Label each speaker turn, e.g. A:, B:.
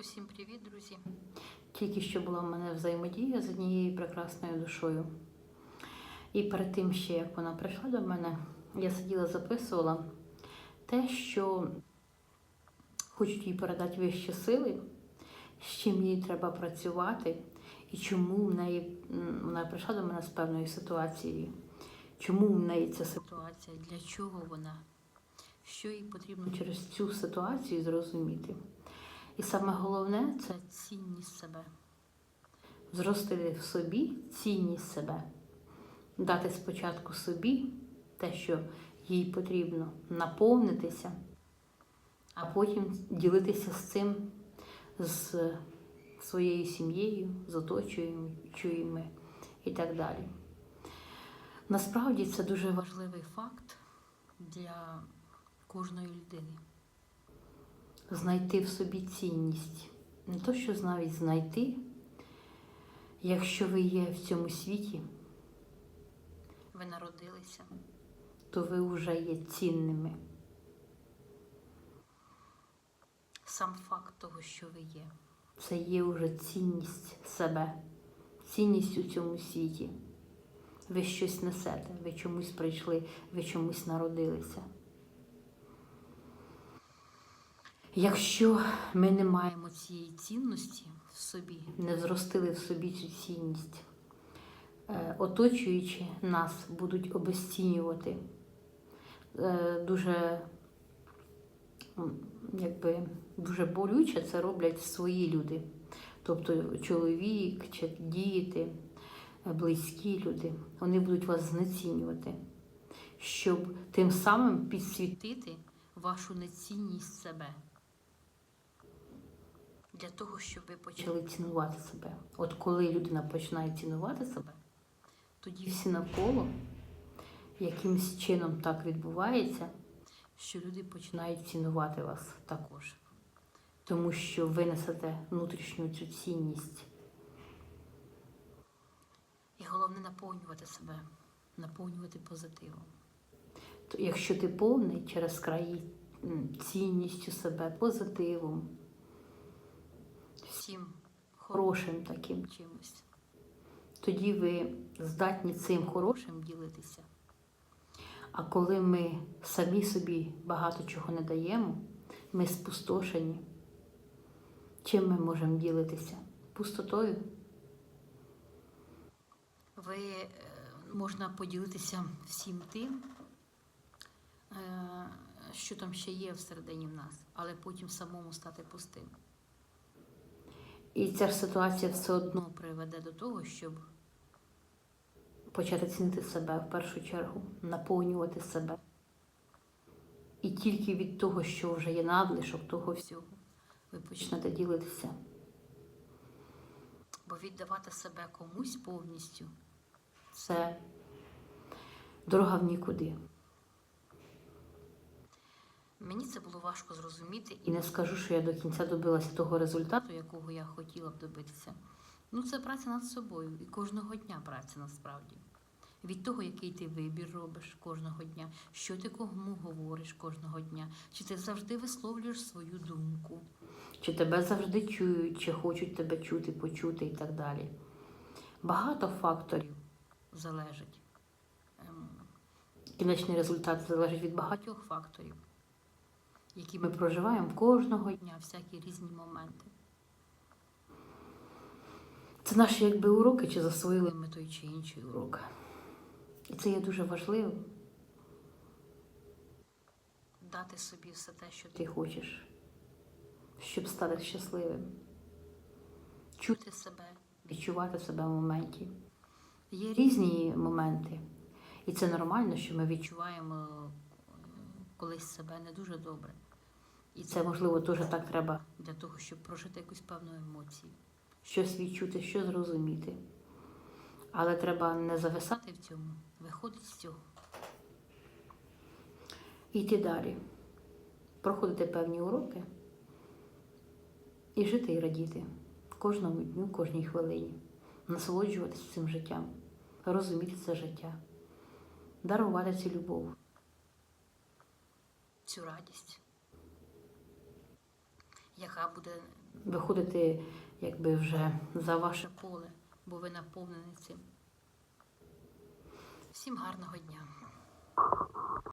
A: Усім привіт, друзі!
B: Тільки що була в мене взаємодія з однією прекрасною душою. І перед тим ще, як вона прийшла до мене, я сиділа, записувала те, що хочуть їй передати вищі сили, з чим їй треба працювати, і чому в неї вона прийшла до мене з певною ситуацією. Чому в неї ця ситуація, для чого вона, що їй потрібно через цю ситуацію зрозуміти. І саме головне це цінність себе. Зростити в собі цінність себе, дати спочатку собі те, що їй потрібно, наповнитися, а потім ділитися з цим з своєю сім'єю, з оточуючими і так далі. Насправді це дуже важливий факт для кожної людини знайти в собі цінність. Не то, що навіть знайти, якщо ви є в цьому світі,
A: Ви народилися.
B: то ви вже є цінними.
A: Сам факт того, що ви є.
B: Це є вже цінність себе, цінність у цьому світі. Ви щось несете, ви чомусь прийшли, ви чомусь народилися. Якщо ми не маємо цієї цінності в собі, не зростили в собі цю цінність, е, оточуючи нас будуть обесцінювати Е, дуже, якби, дуже болюче це роблять свої люди. Тобто чоловік чи діти, близькі люди, вони будуть вас знецінювати, щоб тим самим підсвітити вашу нецінність себе. Для того, щоб ви почали цінувати себе. От коли людина починає цінувати себе, тоді всі навколо якимось чином так відбувається, що люди починають цінувати вас також. Тому що ви несете внутрішню цю цінність.
A: І головне наповнювати себе, наповнювати позитивом.
B: То якщо ти повний через краї цінністю себе, позитивом,
A: Всім
B: хорошим таким,
A: чимось.
B: тоді ви здатні цим хорошим ділитися. А коли ми самі собі багато чого не даємо, ми спустошені. Чим ми можемо ділитися? Пустотою.
A: Ви е, можна поділитися всім тим, е, що там ще є всередині в нас, але потім самому стати пустим.
B: І ця ж ситуація все одно
A: приведе до того, щоб
B: почати цінити себе в першу чергу, наповнювати себе. І тільки від того, що вже є надлишок того всього, ви почнете ділитися.
A: бо віддавати себе комусь повністю
B: Це дорога в нікуди.
A: Важко зрозуміти
B: І не скажу, що я до кінця добилася того результату,
A: якого я хотіла б добитися. Ну, це праця над собою і кожного дня праця насправді. Від того, який ти вибір робиш кожного дня, що ти кому говориш кожного дня, чи ти завжди висловлюєш свою думку.
B: чи тебе завжди чують, чи хочуть тебе чути, почути і так далі. Багато факторів.
A: залежить. Ем,
B: Кінечний результат залежить від багатьох
A: багатьох факторів, які
B: Ми проживаємо кожного дня.
A: всякі різні моменти.
B: Це наші якби уроки, чи засвоїли
A: Ми той чи інший урок.
B: І це є дуже важливо.
A: Дати собі все те, що
B: ти хочеш, щоб стати щасливим,
A: чути себе.
B: відчувати себе в моменті. Є різні моменти, і це нормально, що ми відчуваємо.
A: Колись себе не дуже добре. І
B: це можливо теж так треба
A: для того, щоб прожити якусь певну емоцію.
B: щось відчути, що зрозуміти. Але треба не зависати
A: в цьому виходить з цього.
B: йти далі, проходити певні уроки і жити і радіти кожному дню, кожній хвилині, насолоджуватися цим життям, розуміти це життя, дарувати цю любов.
A: Цю радість, яка буде
B: виходити якби вже за
A: ваше. поле, бо ви наповнені цим. Всім гарного дня!